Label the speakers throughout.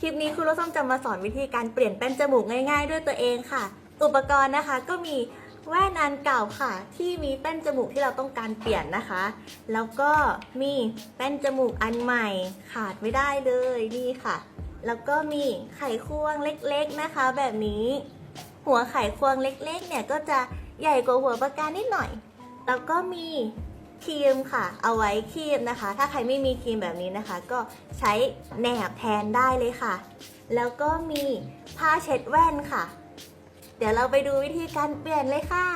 Speaker 1: คลิปนี้ครูรสส้มจะมาสอนวิธีการเปลี่ยนแป้นจมูกง่าย ๆ ด้วยตัวเองค่ะ อุปกรณ์นะคะก็มีแว่นอันเก่าค่ะ ที่มีแป้นจมูกที่เราต้องการเปลี่ยนนะคะ แล้วก็มีแป้นจมูกอันใหม่ขาดไม่ได้เลยนี่ค่ะ แล้วก็มีไขควงเล็กๆนะคะ แบบนี้ หัวไขควงเล็กๆเนี่ยก็จะใหญ่กว่าหัวปากกานิดหน่อย แล้วก็มี ครีมค่ะ เอาไว้ครีมนะคะ ถ้าใครไม่มีครีมแบบนี้นะคะ ก็ใช้แหนบแทนได้เลยค่ะ แล้วก็มีผ้าเช็ดแว่นค่ะ เดี๋ยวเราไปดูวิธีการเปลี่ยนเลยค่ะ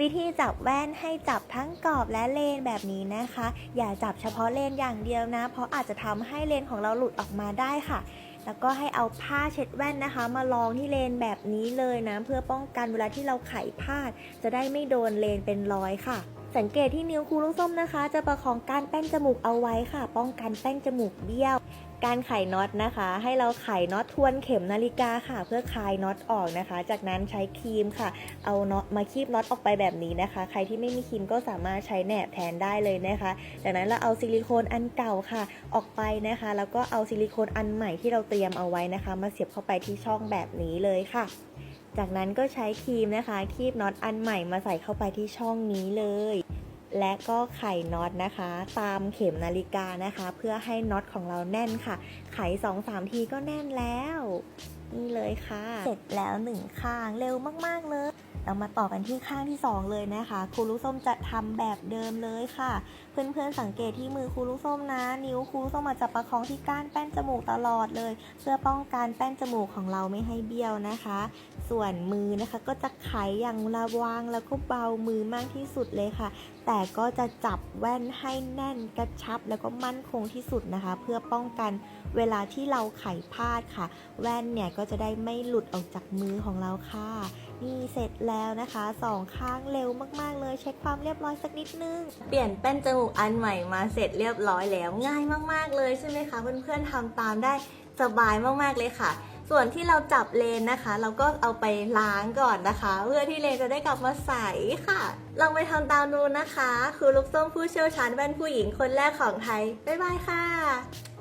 Speaker 1: วิธีจับแว่นให้จับทั้งกรอบและเลนแบบนี้นะคะ อย่าจับเฉพาะเลนอย่างเดียวนะ เพราะอาจจะทำให้เลนของเราหลุดออกมาได้ค่ะแล้วก็ให้เอาผ้าเช็ดแว่นนะคะ มาลองที่เลนแบบนี้เลยนะ เพื่อป้องกันเวลาที่เราไขพลาด จะได้ไม่โดนเลนเป็นรอยค่ะ สังเกตที่นิ้วคูลูกส้มนะคะ จะประคองก้านแป้นจมูกเอาไว้ค่ะ ป้องกันแป้นจมูกเบี้ยว การไขน็อตนะคะ ให้เราไขน็อตทวนเข็มนาฬิกาค่ะ เพื่อคลายน็อตออกนะคะ จากนั้นใช้ครีมค่ะ เอาน็อตมาคีบน็อตออกไปแบบนี้นะคะ ใครที่ไม่มีครีมก็สามารถใช้แหนบแทนได้เลยนะคะ จากนั้นเราเอาซิลิโคนอันเก่าค่ะ ออกไปนะคะ แล้วก็เอาซิลิโคนอันใหม่ที่เราเตรียมเอาไว้นะคะ มาเสียบเข้าไปที่ช่องแบบนี้เลยค่ะ จากนั้นก็ใช้ครีมนะคะคีบน็อตอันใหม่มาใส่เข้าไปที่ช่องนี้เลย และก็ไขน็อตนะคะ ตามเข็มนาฬิกานะคะ เพื่อให้น็อตของเราแน่นค่ะ ไขสองสามทีก็แน่นแล้ว นี่เลยค่ะ เสร็จแล้วหนึ่งข้างเร็วมากๆเลย เรามาต่อกันที่ข้างที่ 2 เลยนะคะครูลูกส้มจะทำแบบเดิมเลยค่ะ เพื่อนๆสังเกตที่มือครูลูกส้มนะ นิ้วครูลูกส้มมาจะประคองที่ก้านแป้นจมูกตลอดเลย เพื่อป้องกันแป้นจมูกของเราไม่ให้เบี้ยวนะคะ ส่วนมือนะคะก็จะไขอย่างระวังแล้วก็เบามือมากที่สุดเลยค่ะ แต่ก็จะจับแว่นให้แน่นกระชับแล้วก็มั่นคงที่สุดนะคะ เพื่อป้องกันเวลาที่เราไขพลาดค่ะ แว่นเนี่ยก็จะได้ไม่หลุดออกจากมือของเราค่ะ นี่เสร็จแล้วแล้วนะคะสองข้างเร็วมากๆ เลยเช็คความเรียบร้อยสักนิดนึง เปลี่ยนแป้นจมูกอันใหม่มาเสร็จเรียบร้อยแล้วง่ายมากๆเลยใช่ไหมคะเพื่อนๆทำตามได้สบายมากๆเลยค่ะ ส่วนที่เราจับเลนนะคะ เราก็เอาไปล้างก่อนนะคะ เพื่อที่เลนจะได้กลับมาใสค่ะ ลองไปทำตามดูนะคะ คือลูกส้มผู้เชี่ยวชาญแว่นผู้หญิงคนแรกของไทยบ๊ายบายค่ะ